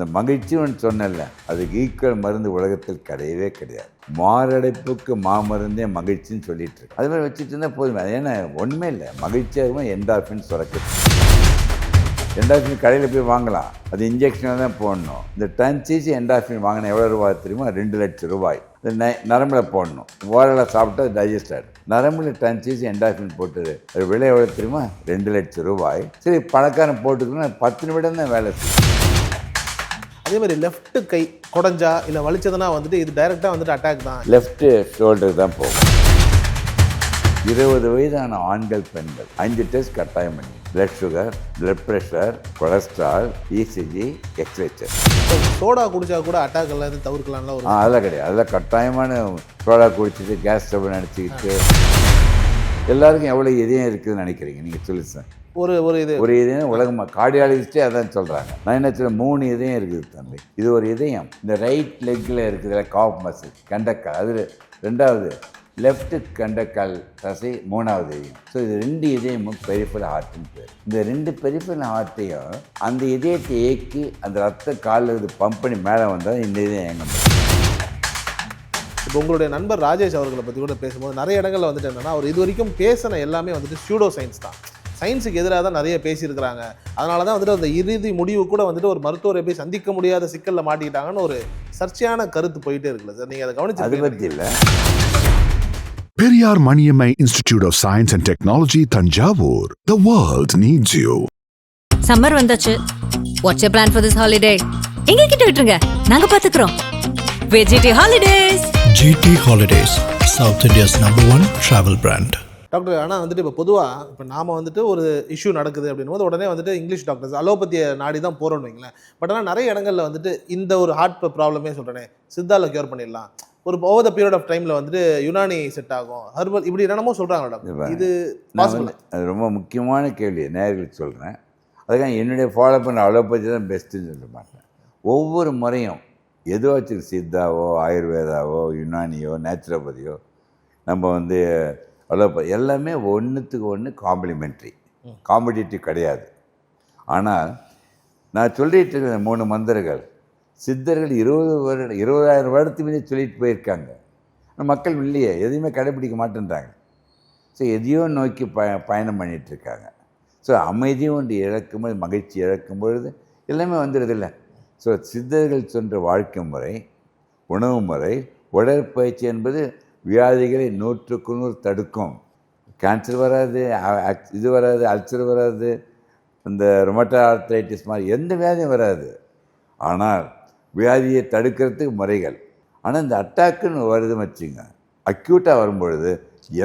அந்த மகிழ்ச்சின்னு சொன்னல அதுக்கு ஈக்குவல் மருந்து உலகத்தில் கிடையவே கிடையாது. மாரடைப்புக்கு மாமருந்தே மகிழ்ச்சின்னு சொல்லிட்டு இருக்கு அது மாதிரி வச்சுட்டு இருந்தால் போதும் ஏன்னா ஒன்றுமே இல்லை. மகிழ்ச்சியாக இருக்கும்? என்டாஃபின் சுரக்குது. என்டாஃபின் கடையில் போய் வாங்கலாம். அது இன்ஜெக்ஷனாக தான் போடணும். இந்த டன் சீசி என்டார்ஃபின் வாங்கினா எவ்வளோ ரூபாய் தெரியுமா? ரெண்டு லட்சம் ரூபாய். இது நை நரம்பில் போடணும். ஓரளவு சாப்பிட்டா டைஜஸ்ட் ஆகிடும் நரம்பில் டன் சிசி என்டார்ஃபின் போட்டது அது விலை எவ்வளோ தெரியுமா? ரெண்டு லட்சம் ரூபாய். சரி பணக்காரன் போட்டுக்கணும் பத்து நிமிடம் தான் வேலை செய்யும். அதே மாதிரி லெஃப்ட் கை குடஞ்சா இல்லை வலிச்சதுன்னா வந்துட்டு இது டைரெக்டாக வந்துட்டு அட்டாக் தான். லெஃப்ட் ஷோல்டர் தான் போகும். இருபது வயதான ஆண்கள் பெண்கள். அஞ்சு டெஸ்ட் கட்டாயம் பண்ணி. Blood sugar blood pressure cholesterol ECG எக்ஸ்ரேச்சர் soda குடிச்சா கூட அட்டாக் எல்லாம் தவிர்க்கலாம்ல ஒரு அதெல்லாம் கிடையாது. அதெல்லாம் கட்டாயமான சோடா குடிச்சிட்டு கேஸ் ஸ்டவ் நினச்சிக்கிட்டு எல்லாருக்கும் எவ்வளோ இதயம் இருக்குதுன்னு நினைக்கிறீங்க? நீங்கள் சொல்லு சார் ஒரு ஒரு இது. ஒரு இதயம் உலகம் கார்டியாலஜிஸ்டே அதான் சொல்கிறாங்க சொல்ல மூணு இதயம் இருக்குது தம்பி. இது ஒரு இதயம். இந்த ரைட் லெக்கில் இருக்குதுல காஃப் மசில் கண்டக்கால். அது ரெண்டாவது லெஃப்ட் கண்டக்கால் தசை மூணாவது இதயம். ஸோ இது ரெண்டு இதயமும் பெரிஃபல் ஹார்ட்னு பேர். இந்த ரெண்டு பெரிஃபல் ஹார்ட்டையும் அந்த இதயத்தை இயக்கி அந்த ரத்த காலில் இது பம்ப் பண்ணி மேலே வந்தால் இந்த இதயம் இயங்க இப்போ உங்களுடைய நண்பர் ராஜேஷ் அவர்களை பற்றி கூட பேசும்போது நிறைய இடங்கள்ல வந்துட்டு என்னன்னா அவர் இது வரைக்கும் பேசின எல்லாமே வந்துட்டு சூடோ சயின்ஸ் தான். சயின்ஸுக்கு எதிராக தான் நிறைய பேசியிருக்கிறாங்க. அதனால தான் வந்துட்டு அந்த இறுதி முடிவு கூட வந்துட்டு ஒரு மருத்துவரை போய் சந்திக்க முடியாத சிக்கலில் மாட்டிக்கிட்டாங்கன்னு ஒரு சர்ச்சையான கருத்து போயிட்டே இருக்குல்ல சார். நீங்கள் அதை அது கவனிச்சு பற்றி இல்லை. Periyar Maniammai Institute of Science and Technology, Tanjavur. The world needs you. Summer வந்தாச்சு. What's you plan for this holiday எங்க கிட்ட விட்டுருங்க. நாங்க பாத்துக்கிறோம். VGT holidays GT Holidays, South India's number one travel brand. Doctor ஆனால் வந்துட்டு இப்போ பொதுவாக இப்போ நாம வந்துட்டு ஒரு இஷ்யூ நடக்குது அப்படின்னும் போது உடனே வந்துட்டு இங்கிலீஷ் டாக்டர்ஸ் அலோபதியை நாடி தான் போகிறோன்னு வைங்களேன். பட் ஆனால் நிறைய இடங்கள்ல வந்துட்டு இந்த ஒரு ஹார்ட் ப்ராப்ளமே சொல்கிறேனே சித்தால கியூர் பண்ணிடலாம். ஒரு ஓவர் த பீரியட் ஆஃப் டைமில் வந்துட்டு யுனானி செட் ஆகும். ஹர்பல் இப்படி என்னென்னமோ சொல்கிறாங்க இது டாக்டர். இது அது ரொம்ப முக்கியமான கேள்வி நேர்களுக்கு சொல்கிறேன் அதுக்காக என்னுடைய ஃபாலோ பண்ண அலோபதி தான் பெஸ்ட்டுன்னு சொல்ல மாட்டேன். ஒவ்வொரு முறையும் எதோ வச்சு சித்தாவோ ஆயுர்வேதாவோ யுனானியோ நேச்சுரோபதியோ நம்ம வந்து அலோபதி எல்லாமே ஒன்றுத்துக்கு ஒன்று காம்ப்ளிமெண்ட்ரி காம்படிட்டிவ் கிடையாது. ஆனால் நான் சொல்லிட்டு இருக்கிற மூணு மந்திரங்கள் சித்தர்கள் இருபது வருட இருபதாயிரம் வருடத்துக்கு மீது சொல்லிட்டு போயிருக்காங்க. மக்கள் இல்லையே எதையுமே கடைப்பிடிக்க மாட்டேன்றாங்க. ஸோ எதையோ நோக்கி ப பயணம் பண்ணிட்டு இருக்காங்க. ஸோ அமைதியும் ஒன்று இழக்கும்போது மகிழ்ச்சி இழக்கும் பொழுது எல்லாமே வந்துடுதில்ல ஸோ சித்தர்கள் சென்ற வாழ்க்கை முறை உணவு முறை உடற்பயிற்சி என்பது வியாதிகளை நூற்றுக்கு நூறு தடுக்கும். கேன்சர் வராது இது வராது அல்சர் வராது இந்த ரொமட்டோ ஆர்த்ரைட்டிஸ் மாதிரி எந்த வியாதியும் வராது. ஆனால் வியாதியை தடுக்கிறதுக்கு முறைகள். ஆனால் இந்த அட்டாக்குன்னு வருதுன்னு வச்சுங்க அக்யூட்டாக வரும்பொழுது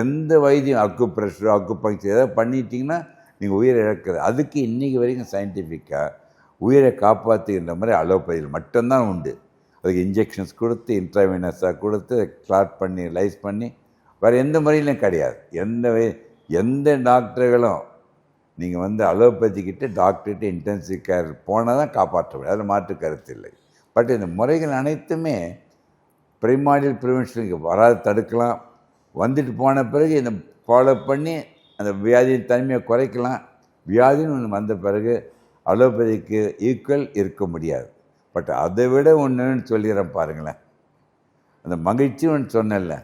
எந்த வைத்தியம் அக்கு ப்ரெஷரோ அக்கு பங்க்சர் ஏதாவது பண்ணிட்டீங்கன்னா நீங்கள் உயிரை இழக்கிறது அதுக்கு இன்றைக்கி வரைக்கும் சயின்டிஃபிக்காக உயிரை காப்பாற்றுகின்ற மாதிரி அலோபதியில் மட்டும்தான் உண்டு. அதுக்கு இன்ஜெக்ஷன்ஸ் கொடுத்து இன்ட்ராவினஸாக கொடுத்து கிளாட் பண்ணி லைஸ் பண்ணி வேறு எந்த முறையிலும் கிடையாது. எந்த எந்த டாக்டர்களும் நீங்கள் வந்து அலோபதி டாக்டர்கிட்ட இன்டென்சிவ் கேர் போனால் தான் காப்பாற்ற முடியும். அதில் மாற்று கருத்து இல்லை. பட் இந்த முறைகள் அனைத்துமே ப்ரிமாடியல் ப்ரிவென்ஷனுக்கு வராது தடுக்கலாம். வந்துட்டு போன பிறகு இந்த ஃபாலோ பண்ணி அந்த வியாதியின் தன்மையை குறைக்கலாம். வியாதின்னு ஒன்று வந்த பிறகு அலோபதிக்கு ஈக்குவல் இருக்க முடியாது. பட் அதை விட ஒன்றுன்னு சொல்லிடுறேன் பாருங்களேன். அந்த மகிழ்ச்சி ஒன்று சொன்னேன்ல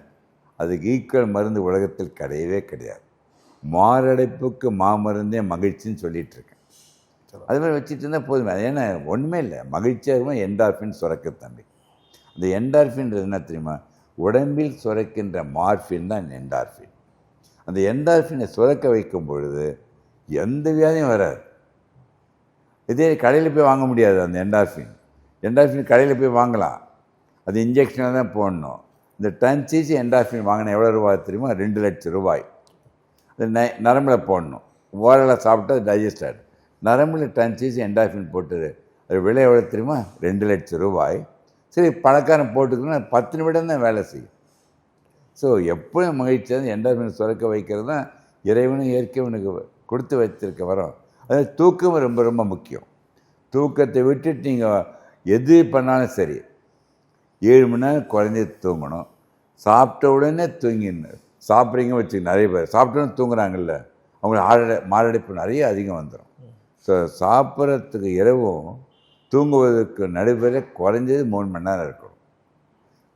அதுக்கு ஈக்குவல் மருந்து உலகத்தில் கிடையவே கிடையாது. மாரடைப்புக்கு மாமருந்தே மகிழ்ச்சின்னு சொல்லிகிட்ருக்கேன் இருக்கேன் அது மாதிரி வச்சுட்டு இருந்தால் போதும். ஏன்னா ஒன்றுமே இல்லை. மகிழ்ச்சியாகவும் என்டார்ஃபின் சுரக்க தம்பி. அந்த என்டார்ஃபின்றது என்ன தெரியுமா? உடம்பில் சுரக்கின்ற மார்ஃபின் தான் என்டார்ஃபின் அந்த என்டார்ஃபினை சுரக்க வைக்கும் பொழுது எந்த வியாதியும் வராது. இதே கடையில் போய் வாங்க முடியாது அந்த என்டார்ஃபின் என்டாஃபின் கடையில் போய் வாங்கலாம். அது இன்ஜெக்ஷனாக தான் போடணும். இந்த டன் சிசி என்டார்ஃபின் வாங்கினா எவ்வளோ ரூபாய் தெரியுமா? ரெண்டு லட்சம் ரூபாய். அது ந நரம்பில் போடணும். ஓரளவு சாப்பிட்டா அது டைஜஸ்ட் ஆகிடும் நரம்பில் டன் சிசி என்டார்ஃபின் போட்டது. அது விலை எவ்வளோ தெரியுமா? ரெண்டு லட்சம் ரூபாய். சரி பணக்காரன் போட்டுக்கணும் பத்து நிமிடம் தான் வேலை செய்யும். ஸோ எப்போயும் மகிழ்ச்சியாக என்டாஃபின் சுரக்க வைக்கிறது தான் இறைவனும் இயற்கைவனுக்கு கொடுத்து வைத்திருக்க வரோம். அது தூக்கம் ரொம்ப ரொம்ப முக்கியம். தூக்கத்தை விட்டுட்டு நீங்கள் எது பண்ணாலும் சரி. ஏழு மணி நேரம் குறைஞ்சி தூங்கணும். சாப்பிட்ட உடனே தூங்கிடணும் சாப்பிட்றீங்க வச்சு நிறைய பேர். சாப்பிட்ட உடனே தூங்குறாங்கல்ல. அவங்களுக்கு ஆழ மாரடைப்பு நிறைய அதிகம் வந்துடும் ஸோ சாப்பிட்றதுக்கு இரவும் தூங்குவதற்கு நடுபெற குறைஞ்சது மூணு மணி நேரம் இருக்கணும்.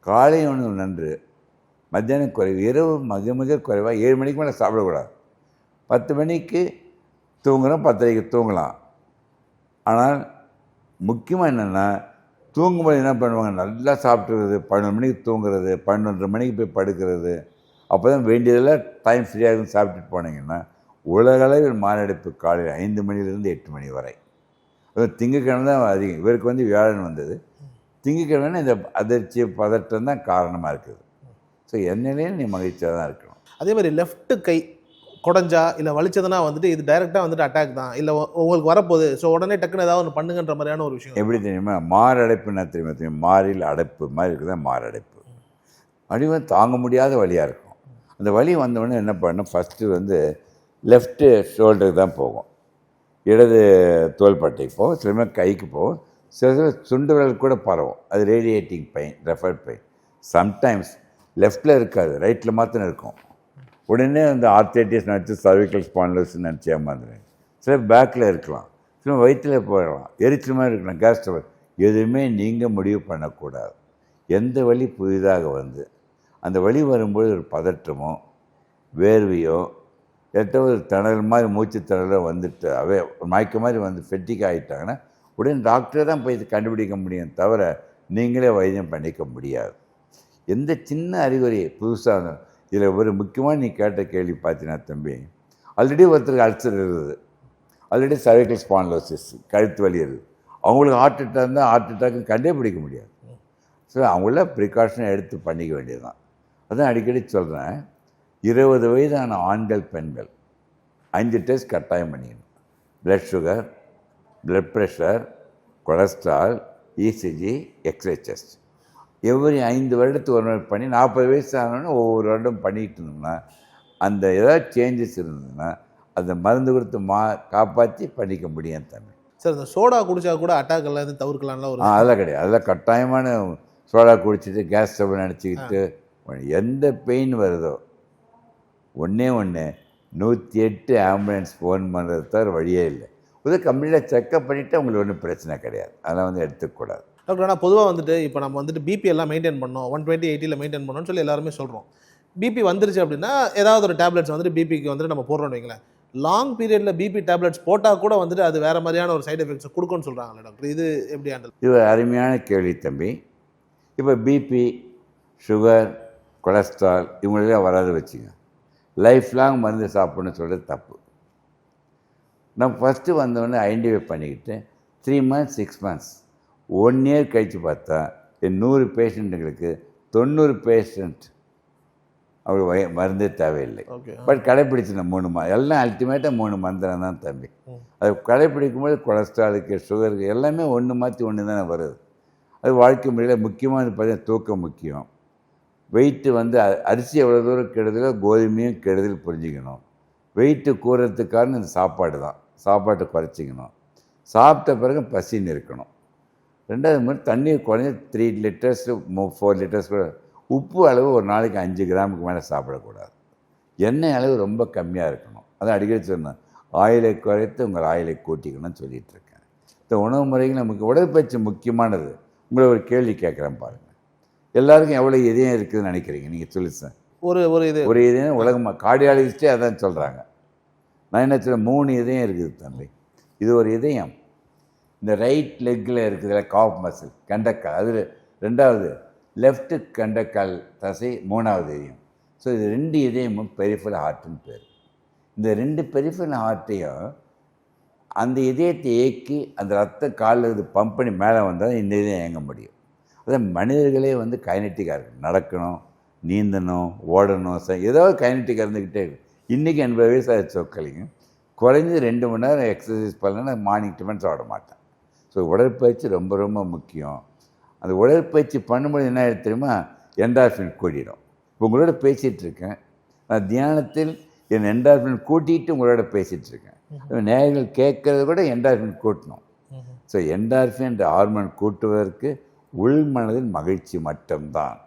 காலை உணவு நன்று. மத்தியானம் குறைவு. இரவு மிக மிக குறைவாக ஏழு மணிக்கு மேலே சாப்பிடக்கூடாது. பத்து மணிக்கு தூங்குகிறோம் பத்தரைக்கு தூங்கலாம். ஆனால் முக்கியமாக என்னென்னா தூங்கும்போது என்ன பண்ணுவாங்க? நல்லா சாப்பிட்டுறது பன்னெண்டு மணிக்கு தூங்குறது பன்னெண்டரை மணிக்கு போய் படுக்கிறது. அப்போ தான் வேண்டியதெல்லாம் டைம் ஃப்ரீயாக சாப்பிட்டுட்டு போனீங்கன்னா உலகளவில் மாரடைப்பு காலையில் ஐந்து மணிலேருந்து எட்டு மணி வரை. அது திங்கக்கிழமை தான் அதிகம். இவருக்கு வந்து வியாழன் வந்தது. திங்கக்கிழமை இந்த அதிர்ச்சி பதட்டம் தான் காரணமாக இருக்குது. ஸோ என்னையிலேயும் நீ மகிழ்ச்சியாக தான் இருக்கணும். அதே மாதிரி லெஃப்ட்டு கை குடஞ்சா இல்லை வலிச்சதுன்னா வந்துட்டு இது டைரெக்டாக வந்துட்டு அட்டாக் தான். இல்லை உங்களுக்கு வரப்போகுது. ஸோ உடனே டக்குன்னு ஏதாவது ஒன்று பண்ணுங்கன்ற மாதிரியான ஒரு விஷயம். எப்படி தெரியுமா? மாரடைப்புன்னா தெரியுமா தெரியும்? மாறில் அடைப்பு மாதிரி இருக்குது? மாரடைப்பு. வலி தாங்க முடியாத வழியாக இருக்கும். அந்த வலி வந்தவுடனே என்ன பண்ணணும்? ஃபஸ்ட்டு வந்து லெஃப்ட்டு ஷோல்டருக்கு தான் போகும். இடது தோள்பட்டைக்கு போகும். சில பேர் கைக்கு போகும். சில சமயம் சுண்டு விரல் கூட பரவும். அது radiating pain referred pain sometimes லெஃப்ட்டில் இருக்காது. ரைட்டில் மாத்திரம் இருக்கும். உடனே அந்த ஆர்த்தைட்டிஸ் நினச்சி சர்விக்கல் ஸ்பான்லஸ் நினச்சி ஏமாந்துறேன் சில பேக்கில் இருக்கலாம். சில வயிற்றில் போயிடலாம். எரிச்சல் மாதிரி இருக்கலாம் கேஸ் எதுவுமே நீங்கள் முடிவு பண்ணக்கூடாது. எந்த வழி புதிதாக வந்து அந்த வழி வரும்போது ஒரு பதற்றமோ வேர்வையோ எட்ட ஒரு திணறல் மாதிரி மூச்சு திணறலோ வந்துட்டு அவே மயக்க மாதிரி வந்து ஃபெட்டிக் ஆகிட்டாங்கன்னா உடனே டாக்டரை தான் போய் கண்டுபிடிக்க முடியும் தவிர நீங்களே வைத்தியம் பண்ணிக்க முடியாது. எந்த சின்ன அறிகுறி புதுசாக இதில் ஒரு முக்கியமாக நீ கேட்ட கேள்வி பார்த்தீங்கன்னா தம்பி ஆல்ரெடி ஒருத்தருக்கு அல்சர் இருக்குது ஆல்ரெடி சர்வைக்கல் ஸ்பான்லோசிஸ் கழுத்து வலி இருக்குது அவங்களுக்கு ஹார்ட் அட்டாக் இருந்தால் ஹார்ட் அட்டாக்கு கண்டுபிடிக்க முடியாது. ஸோ அவங்கள ப்ரிகாஷனை எடுத்து பண்ணிக்க வேண்டியதுதான். அதான் அடிக்கடி சொல்கிறேன் இருபது வயதான ஆண்கள் பெண்கள் அஞ்சு டெஸ்ட் கட்டாயம் பண்ணிக்கணும். Blood sugar blood pressure cholesterol ECG X-ray test every ஐந்து வருடத்துக்கு ஒரு முறை பண்ணி நாற்பது வயசு ஆனோடனே ஒவ்வொரு வருடம் பண்ணிக்கிட்டு இருந்தோம்னா அந்த ஏதாவது சேஞ்சஸ் இருந்ததுன்னா அந்த மருந்து கொடுத்து மா காப்பாற்றி பண்ணிக்க முடியும் தம்பி சார் இந்த சோடா குடிச்சா கூட அட்டாக் எல்லாம் இருந்து தவிர்க்கலாம்ல ஒரு அதெல்லாம் கிடையாது. அதெல்லாம் கட்டாயமான சோடா குடிச்சிட்டு கேஸ் ஸ்டவ் நினச்சிக்கிட்டு எந்த பெயின் வருதோ ஒன்றே ஒன்று நூற்றி எட்டு ஆம்புலன்ஸ் ஃபோன் பண்ணுறது தவிர வழியே இல்லை. புது கம்பெனியில் செக்கப் பண்ணிவிட்டு உங்களுக்கு ஒன்றும் பிரச்சனை கிடையாது. அதெல்லாம் வந்து எடுத்துக்கூடாது டாக்டர் ஆனால் பொதுவாக வந்துட்டு இப்போ நம்ம வந்துட்டு பிபி எல்லாம் மெயின்டைன் பண்ணோம். ஒன் டுவெண்ட்டி எயிட்டியில் மெயின்டைன் பண்ணோம்னு சொல்லி எல்லாருமே சொல்கிறோம் பிபி வந்துருச்சு அப்படின்னா ஏதாவது ஒரு டேப்லெட்ஸ் வந்துட்டு பிபிக்கு வந்துட்டு நம்ம போடுறோம்னு வைங்களேன். லாங் பீரியடில் பிபி டேப்லெட்ஸ் போட்டால் கூட வந்துட்டு அது வேறு மாதிரியான ஒரு சைடு எஃபெக்ட்ஸ் கொடுக்கும்னு சொல்கிறாங்களே டாக்டர் இது எப்படி ஹேண்டில் இது அருமையான கேள்வி தம்பி. இப்போ பிபி சுகர் கொலஸ்ட்ரால் இவங்களெல்லாம் வராது வச்சுங்க. லைஃப் லாங் மருந்து சாப்பிட்ணுன்னு சொல்கிறது தப்பு. நம்ம ஃபஸ்ட்டு வந்தோடனே ஐடென்டிஃபை பண்ணிக்கிட்டு three months six months one year கழித்து பார்த்தா என் நூறு பேஷண்ட்டுங்களுக்கு தொண்ணூறு பேஷண்ட் அவர் வய மருந்தே தேவையில்லை. பட் கடைப்பிடிச்சின மூணு மா எல்லாம் அல்டிமேட்டாக மூணு மந்திரம் தான் தம்பி. அது கடைப்பிடிக்கும்போது கொலஸ்ட்ராலுக்கு சுகருக்கு எல்லாமே ஒன்று மாற்றி ஒன்று தானே வருது. அது வாழ்க்கை முறையில் முக்கியமானது பார்த்தீங்கன்னா தூக்கம் முக்கியம். வெயிட்டு வந்து அரிசி எவ்வளோ தூரம் கெடுதலோ கோதுமையும் கெடுதல் புரிஞ்சுக்கணும். வெயிட்டு காரணம் இந்த சாப்பாடு தான். சாப்பாட்டை குறைச்சிக்கணும். சாப்பிட்ட பிறகு பசின்னு இருக்கணும். ரெண்டாவது மாதிரி தண்ணீர் குறைஞ்ச த்ரீ லிட்டர்ஸ் ஃபோர் லிட்டர்ஸ் கூட உப்பு அளவு ஒரு நாளைக்கு அஞ்சு கிராமுக்கு மேலே சாப்பிடக்கூடாது. எண்ணெய் அளவு ரொம்ப கம்மியாக இருக்கணும். அதான் அடிக்கடி சொன்னேன். ஆயிலை குறைத்து உங்கள் ஆயிலை கூட்டிக்கணும்னு சொல்லிட்டு இருக்கேன். இந்த உணவு முறைகள் நமக்கு உடற்பயிற்சி முக்கியமானது. உங்களை ஒரு கேள்வி கேட்குறேன் பாருங்கள் எல்லாருக்கும் எவ்வளோ இதயம் இருக்குதுன்னு நினைக்கிறீங்க? நீங்கள் சொல்லி சார். ஒரு ஒரு இது. ஒரு இதயம் உலகம் கார்டியாலஜிஸ்டே அதான் சொல்கிறாங்க நான் என்ன சொல்ல மூணு இதயம் இருக்குது தம்பி. இது ஒரு இதயம். இந்த ரைட் லெக்கில் இருக்குதுல காஃப் மசில் கண்டக்கால். அது ரெண்டாவது லெஃப்ட்டு கண்டக்கால் தசை மூணாவது இதயம். ஸோ இது ரெண்டு இதயமும் பெரிஃபல் ஹார்ட்டுன்னு பேர். இந்த ரெண்டு பெரிஃபல் ஹார்ட்டையும் அந்த இதயத்தை இயக்கி அந்த ரத்த காலில் இது பம்ப் பண்ணி மேலே வந்தால் இந்த இதயம் இயங்க முடியும். அதான் மனிதர்களே வந்து கைனட்டிக்காக இருக்கும் நடக்கணும் நீந்தணும் ஓடணும் ச- ஏதாவது கைனட்டிக்காக இருந்துக்கிட்டே இருக்கும் இன்றைக்கி எண்பது வயசு ஆச்சு சொக்கலிங்க குறைஞ்சது ரெண்டு மணி நேரம் எக்ஸசைஸ் பண்ணலன்னா மார்னிங் டிஃபன் சாப்பிட மாட்டேன். ஸோ உடற்பயிற்சி ரொம்ப ரொம்ப முக்கியம். அந்த உடற்பயிற்சி பண்ணும்போது என்ன ஆயிடுது தெரியுமா? என்டார்ஃபின் கூடிடும் இப்போ உங்களோட பேசிகிட்டு இருக்கேன் நான் தியானத்தில் என் என்டார்ஃபின் கூட்டிகிட்டு உங்களோட பேசிகிட்டு இருக்கேன் நேயர்கள் கேட்கறத கூட என்டார்ஃபின் கூட்டணும். ஸோ என்டார்ஃபின் என்ற ஹார்மோன் கூட்டுவதற்கு உள் மனதின் மகிழ்ச்சி மட்டும்தான்.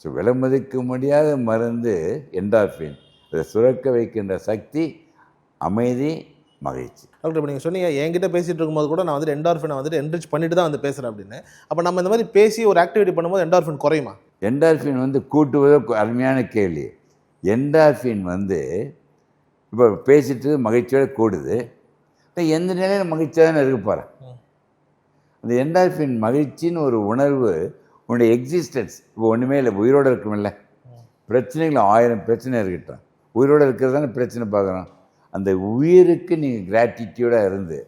ஸோ விலைமதிக்க முடியாத மருந்து என்டார்ஃபின் அதை சுரக்க வைக்கின்ற சக்தி அமைதி மகிழ்ச்சி. டாக்டர் இப்போ நீங்கள் சொன்னீங்க என்கிட்ட பேசிட்டு இருக்கும்போது கூட நான் வந்துட்டு என்டார்ஃபினை வந்துட்டு என்ரிச் பண்ணிட்டு தான் வந்து பேசுகிறேன் அப்படின்னு. அப்போ நம்ம இந்த மாதிரி பேசி ஒரு ஆக்டிவிட்டி பண்ணும்போது என்டார்ஃபின் குறையுமா? என்டார்ஃபின் வந்து கூட்டுவதோ அருமையான கேள்வி. என்டார்ஃபின் வந்து இப்போ பேசிட்டு மகிழ்ச்சியோட கூடுது. இப்ப எந்த நிலையில் மகிழ்ச்சியாக தானே இருக்க போகிறேன் அந்த என்டார்ஃபின் மகிழ்ச்சின்னு ஒரு உணர்வு உன்னுடைய எக்ஸிஸ்டன்ஸ் இப்போ ஒன்றுமே இல்லை உயிரோடு இருக்குமில்ல. பிரச்சனைகள் ஆயிரம் பிரச்சனை இருக்கட்டும் உயிரோடு இருக்கிறது தானே பிரச்சனை பார்க்குறோம். அந்த உயிருக்கு நீங்கள் கிராட்டிடியூடாக இருந்து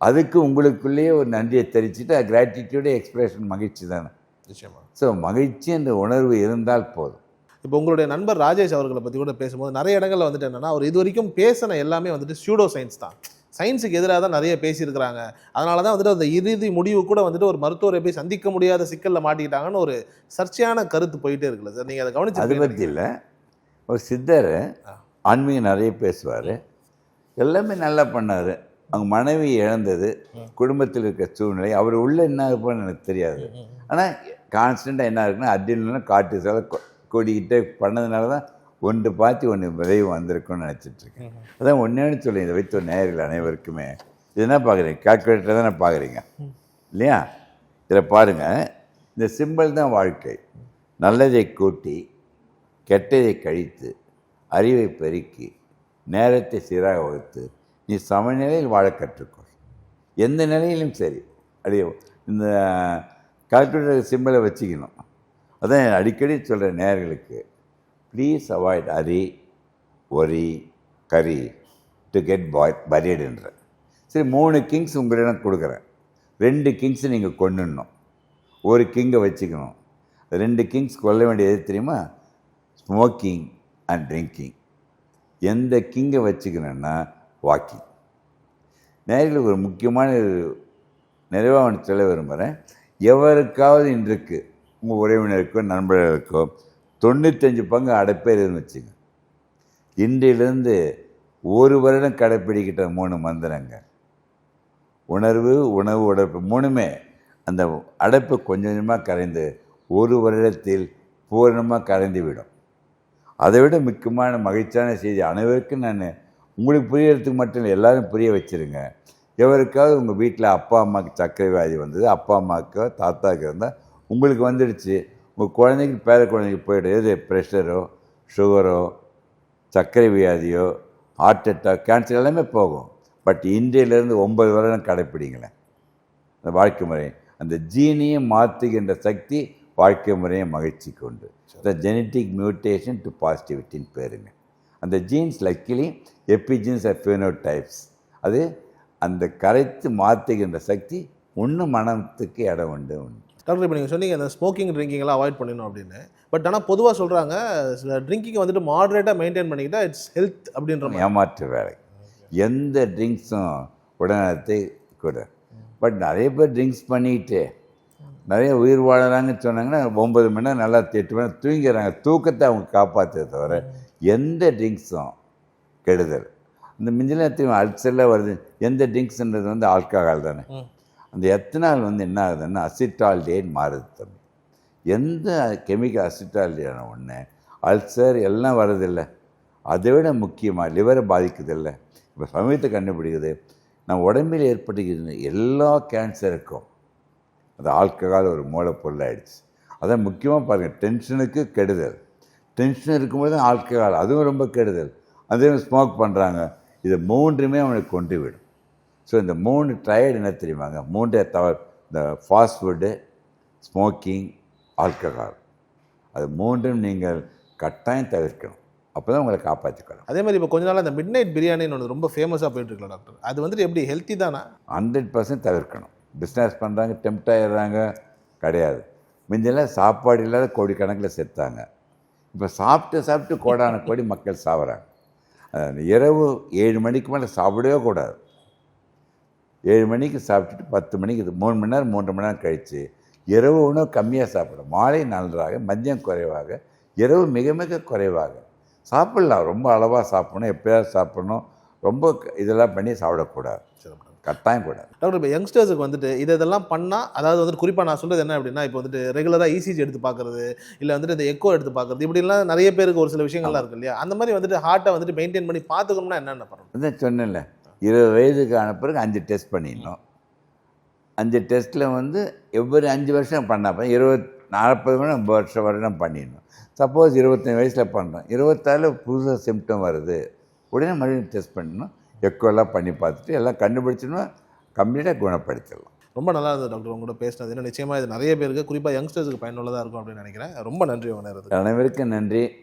அதுக்கு உங்களுக்குள்ளேயே ஒரு நன்றியை தெரிச்சுட்டு கிராட்டிடியூட எக்ஸ்பிரஷன் மகிழ்ச்சி தானே? நிச்சயமா. ஸோ மகிழ்ச்சி என்ற உணர்வு இருந்தால் போதும். இப்போ உங்களுடைய நண்பர் ராஜேஷ் அவர்களை பற்றி கூட பேசும்போது நிறைய இடங்கள்ல வந்துட்டு என்னன்னா அவர் இது வரைக்கும் பேசின எல்லாமே வந்துட்டு சூடோ சயின்ஸ் தான். சயின்ஸுக்கு எதிராக தான் நிறைய பேசியிருக்கிறாங்க. அதனால தான் வந்துட்டு அந்த இறுதி முடிவு கூட வந்துட்டு ஒரு மருத்துவரை போய் சந்திக்க முடியாத சிக்கலில் மாட்டிக்கிட்டாங்கன்னு ஒரு சர்ச்சையான கருத்து போயிட்டே இருக்குல்ல சார் நீங்கள் அதை அது கவனிச்சு பற்றி இல்லை. ஒரு சித்தர் ஆன்மீகம் நிறைய பேசுவார். எல்லாமே நல்லா பண்ணார். அவங்க மனைவி இழந்தது குடும்பத்தில் இருக்க சூழ்நிலை. அவர் உள்ள என்ன இருப்பான்னு எனக்கு தெரியாது. ஆனால் கான்ஸ்டண்ட்டாக என்ன இருக்குன்னா அட்ரினலின் காட்டு சில கொடிக்கிட்டே பண்ணதுனால தான் ஒன்று பார்த்து ஒன்று விளைவு வந்திருக்கும்னு நினச்சிட்ருக்கேன் அதான் ஒன்றே சொல்லி இதை வைத்த நேரில் அனைவருக்குமே. இது என்ன பார்க்குறீங்க? கால்குலேட்டர் தானே பார்க்குறீங்க? இல்லையா? இதில் பாருங்கள் இந்த சிம்பிள் தான் வாழ்க்கை. நல்லதை கூட்டி கெட்டதை கழித்து அறிவை பெருக்கி நேரத்தை சீராக வகுத்து நீ சமநிலையில் வாழ கற்றுக்கொள். எந்த நிலையிலும் சரி. அடி இந்த கால்குலேட்டர் சிம்பிளை வச்சுக்கணும். அதான் அடிக்கடி சொல்கிற நேர்களுக்கு. Please avoid hurry worry curry to get பாய் பரியடுன்ற சரி மூணு கிங்ஸ் உங்களிடம் கொடுக்குறேன். ரெண்டு கிங்ஸ் நீங்கள் கொண்டுடணும் ஒரு கிங்கை வச்சுக்கணும். ரெண்டு கிங்ஸ் கொல்ல வேண்டியது எது தெரியுமா? ஸ்மோக்கிங் அண்ட் ட்ரிங்கிங் எந்த கிங்கை வச்சுக்கிறேன்னா வாக்கிங் நேரில் ஒரு முக்கியமான நிறைவாக சொல்ல விரும்புகிறேன் எவருக்காவது இன்றைக்கு உங்கள் உறவினருக்கோ நண்பர்களுக்கோ தொண்ணூத்தஞ்சு பங்கு அடைப்பேருன்னு வச்சுங்க. இன்றையிலிருந்து ஒரு வருடம் கடைப்பிடிக்கிட்ட மூணு மந்திரங்க உணர்வு உணவு உடற்பு மூணுமே அந்த அடைப்பு கொஞ்சம் கொஞ்சமாக கரைந்து ஒரு வருடத்தில் பூரணமாக கரைந்து விடும். அதை விட முக்கியமான மகிழ்ச்சியான செய்தி அனைவருக்கும் நான் உங்களுக்கு புரியறதுக்கு மட்டும் இல்லை எல்லாரும் புரிய வச்சிருங்க. எவருக்காவது உங்கள் வீட்டில் அப்பா அம்மாவுக்கு சர்க்கரை வியாதி வந்தது அப்பா அம்மாவுக்கோ தாத்தாவுக்கு இருந்தால் உங்களுக்கு வந்துடுச்சு. உங்கள் குழந்தைக்கு பேர குழந்தைக்கு போய்டும். எது? ப்ரெஷரோ சுகரோ சர்க்கரை வியாதியோ ஹார்ட் அட்டாக் கேன்சர் எல்லாமே போகும். பட் இன்றையிலேருந்து ஒன்பது வருடம் கடைப்பிடிங்களேன் அந்த வாழ்க்கை முறை. அந்த ஜீனியை மாற்றுகின்ற சக்தி வாழ்க்கை முறையை மகிழ்ச்சி கொண்டு. த ஜெனட்டிக் மியூட்டேஷன் டு பாசிட்டிவிட்டின்னு பேருங்க. அந்த genes luckily epigenes are phenotypes அது அந்த கரைத்து மாற்றுகின்ற சக்தி இன்னும் மனத்துக்கு இடம் உண்டு. உண்டு டாக்டர் இப்போ நீங்கள் சொன்னீங்க இந்த ஸ்மோக்கிங் ட்ரிங்கிங்லாம் அவாய்ட் பண்ணணும் அப்படின்னு. பட் ஆனால் பொதுவாக சொல்கிறாங்க ட்ரிங்கிங் வந்துட்டு மாடரேட்டாக மெயின்டைன் பண்ணிக்கிட்டா இட்ஸ் ஹெல்த் அப்படின்ற ஏமாற்று வேலை. எந்த ட்ரிங்க்ஸும் உடனத்தை கூட. பட் நிறைய பேர் ட்ரிங்க்ஸ் பண்ணிக்கிட்டு நிறைய உயிர் வாழறாங்கன்னு சொன்னாங்கன்னா ஒன்பது மணி நேரம் நல்லா எட்டு மணி நேரம் தூங்கிடுறாங்க. தூக்கத்தை அவங்க காப்பாற்றுறத தவிர எந்த ட்ரிங்க்ஸும் கெடுதல். இந்த மிஞ்சினத்தையும் அல்சரில் வருது? எந்த ட்ரிங்க்ஸ்ன்றது வந்து ஆல்கஹால் தானே. அந்த எத்தனால் வந்து என்ன ஆகுதுன்னா அசிட்டால்டேன்னு மாறுது தம்பி. எந்த கெமிக்கல் அசிட்டால்டேன ஒன்று அல்சர் எல்லாம் வர்றதில்ல. அதை விட முக்கியமாக லிவரை பாதிக்குதில்ல. இப்போ சமயத்தை கண்டுபிடிக்குது நம்ம உடம்பில் ஏற்படுகிற எல்லா கேன்சருக்கும் அது ஆல்கஹால் ஒரு மூலப்பொருள் ஆயிடுச்சு அதான் முக்கியமாக பாருங்கள் டென்ஷனுக்கு கெடுதல். டென்ஷன் இருக்கும்போது ஆல்கஹால் அதுவும் ரொம்ப கெடுதல். அதே ஸ்மோக் பண்ணுறாங்க இது மூன்றுமே அவனுக்கு கொண்டு விடும். ஸோ இந்த மூணு டயர்டு என்ன தெரியுமாங்க மூன்றே தவிர இந்த ஃபாஸ்ட் ஃபுட்டு ஸ்மோக்கிங் ஆல்கஹால் அது மூன்றும் நீங்கள் கட்டாயம் தவிர்க்கணும். அப்போ தான் உங்களை காப்பாற்றிக்கலாம் அதே மாதிரி இப்போ கொஞ்ச நாள் அந்த மிட் நைட் பிரியாணின்னு ஒன்று ரொம்ப ஃபேமஸாக போயிட்டு இருக்குல்ல டாக்டர் அது வந்துட்டு எப்படி ஹெல்த்தி தானா? ஹண்ட்ரட் பர்சன்ட் தவிர்க்கணும். பிஸ்னஸ் பண்ணுறாங்க டெம்ட் ஆயிடுறாங்க. கிடையாது. முந்தியெல்லாம் சாப்பாடு இல்லாத கோடிக்கணக்கில் செத்தாங்க. இப்போ சாப்பிட்டு சாப்பிட்டு கோடான கோடி மக்கள் அஹ் இரவு ஏழு மணிக்கு மேலே சாப்பிடவே கூடாது. ஏழு மணிக்கு சாப்பிட்டுட்டு பத்து மணிக்கு இது மூணு மணி நேரம் மூன்று மணி நேரம் கழித்து இரவு உணவு கம்மியாக சாப்பிடும் மாலை நன்றாக மதியம் குறைவாக இரவு மிக மிக குறைவாக. சாப்பிடலாம். ரொம்ப அளவாக சாப்பிடணும். எப்பயாவது சாப்பிடணும். ரொம்ப இதெல்லாம் பண்ணி சாப்பிடக்கூடாது. கட்டாயம் கூடாது டாக்டர் இப்போ யங்ஸ்டர்ஸுக்கு வந்துட்டு இது இதெல்லாம் பண்ணால் அதாவது வந்துட்டு குறிப்பாக நான் சொல்கிறது என்ன அப்படின்னா இப்போ வந்துட்டு ரெகுலராக இசிஜி எடுத்து பார்க்குறது இல்லை வந்துட்டு இந்த எக்கோ எடுத்து பார்க்குறது இப்படிலாம் நிறைய பேருக்கு ஒரு சில விஷயங்கள்லாம் இருக்கு இல்லையா? அந்த மாதிரி வந்துட்டு ஹார்ட்டை வந்துட்டு மெயின்டைன் பண்ணி பார்த்துக்கணும்னா என்னென்ன பண்ணணும்? சொன்னேன்ல இருபது வயதுக்கு ஆன பிறகு அஞ்சு டெஸ்ட் பண்ணிடணும். அஞ்சு டெஸ்ட்டில் வந்து எவ்வொரு அஞ்சு வருஷம் பண்ணப்போ இருபத் நாற்பது மணி வருஷம் வரையும் பண்ணிடணும். சப்போஸ் இருபத்தஞ்சி வயசில் பண்ணுறோம். இருபத்தாறு புதுசாக சிம்டம் வருது. உடனே மறுபடியும் டெஸ்ட் பண்ணணும். எக்கோலாம் பண்ணி பார்த்துட்டு எல்லாம் கண்டுபிடிச்சோன்னா கம்ப்ளீட்டாக குணப்படுத்திடலாம். ரொம்ப நல்லா இருந்தது டாக்டர் உங்களோட பேசினது. ஏன்னா நிச்சயமாக இது நிறைய பேருக்கு குறிப்பாக யங்ஸ்டர்ஸுக்கு பயனுள்ளதாக இருக்கும் அப்படின்னு நினைக்கிறேன். ரொம்ப நன்றி உங்க நேரத்துக்கு. அனைவருக்கும் நன்றி.